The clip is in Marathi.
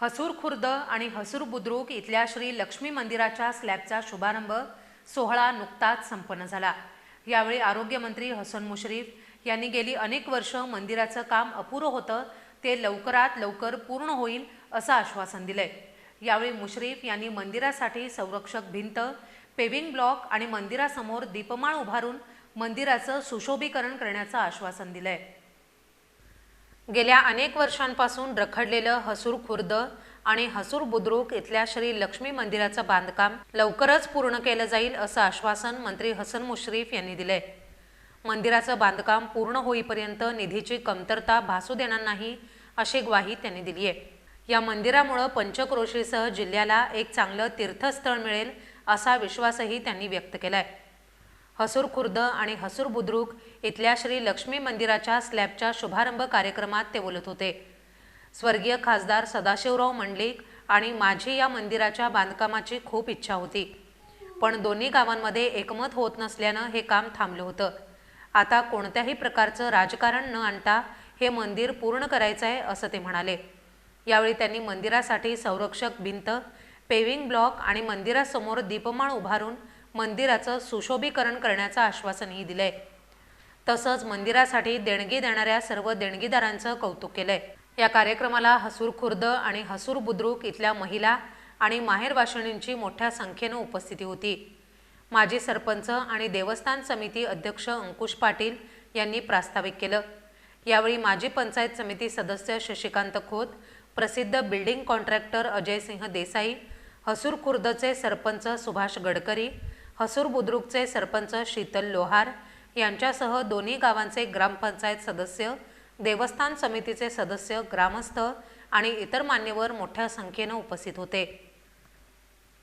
हसूर खुर्द आणि हसूर बुद्रुक इथल्या श्री लक्ष्मी मंदिराच्या स्लॅबचा शुभारंभ सोहळा नुकताच संपन्न झाला. यावेळी आरोग्यमंत्री हसन मुश्रीफ यांनी गेली अनेक वर्ष मंदिराचं काम अपुरं होतं ते लवकरात लवकर पूर्ण होईल असं आश्वासन दिलंय. यावेळी मुश्रीफ यांनी मंदिरासाठी संरक्षक भिंत पेविंग ब्लॉक आणि मंदिरासमोर दीपमाळ उभारून मंदिराचं सुशोभीकरण करण्याचं आश्वासन दिलंय. गेल्या अनेक वर्षांपासून रखडलेलं हसूर खुर्द आणि हसूर बुद्रुक इथल्या श्री लक्ष्मी मंदिराचं बांधकाम लवकरच पूर्ण केलं जाईल असं आश्वासन मंत्री हसन मुश्रीफ यांनी दिलंय मंदिराचं बांधकाम पूर्ण होईपर्यंत निधीची कमतरता भासू देणार नाही अशी ग्वाही त्यांनी दिली आहे. या मंदिरामुळं पंचक्रोशीसह जिल्ह्याला एक चांगलं तीर्थस्थळ मिळेल असा विश्वासही त्यांनी व्यक्त केला आहे हसूर खुर्द आणि हसूर बुद्रुक इथल्या श्री लक्ष्मी मंदिराच्या स्लॅबच्या शुभारंभ कार्यक्रमात ते बोलत होते. स्वर्गीय खासदार सदाशिवराव मंडलिक आणि माझी या मंदिराच्या बांधकामाची खूप इच्छा होती. पण दोन्ही गावांमध्ये एकमत होत नसल्यानं हे काम थांबलं होतं. आता कोणत्याही प्रकारचं राजकारण न आणता हे मंदिर पूर्ण करायचं आहे असं ते म्हणाले. यावेळी त्यांनी मंदिरासाठी संरक्षक भिंत पेविंग ब्लॉक आणि मंदिरासमोर दीपमाळ उभारून मंदिराचं सुशोभीकरण करण्याचं आश्वासनही दिलंय. तसंच मंदिरासाठी देणगी देणाऱ्या सर्व देणगीदारांचं कौतुक केलंय. या कार्यक्रमाला हसूर खुर्द आणि हसूर बुद्रुक इथल्या महिला आणि माहेरवाशिणींची मोठ्या संख्येनं उपस्थिती होती. माजी सरपंच आणि देवस्थान समिती अध्यक्ष अंकुश पाटील यांनी प्रास्ताविक केलं. यावेळी माजी पंचायत समिती सदस्य शशिकांत खोत प्रसिद्ध बिल्डिंग कॉन्ट्रॅक्टर अजयसिंह देसाई हसूर खुर्दचे सरपंच सुभाष गडकरी हसूर बुद्रुकचे सरपंच शीतल लोहार यांच्यासह दोन्ही गावांचे ग्रामपंचायत सदस्य देवस्थान समितीचे सदस्य ग्रामस्थ आणि इतर मान्यवर मोठ्या संख्येनं उपस्थित होते.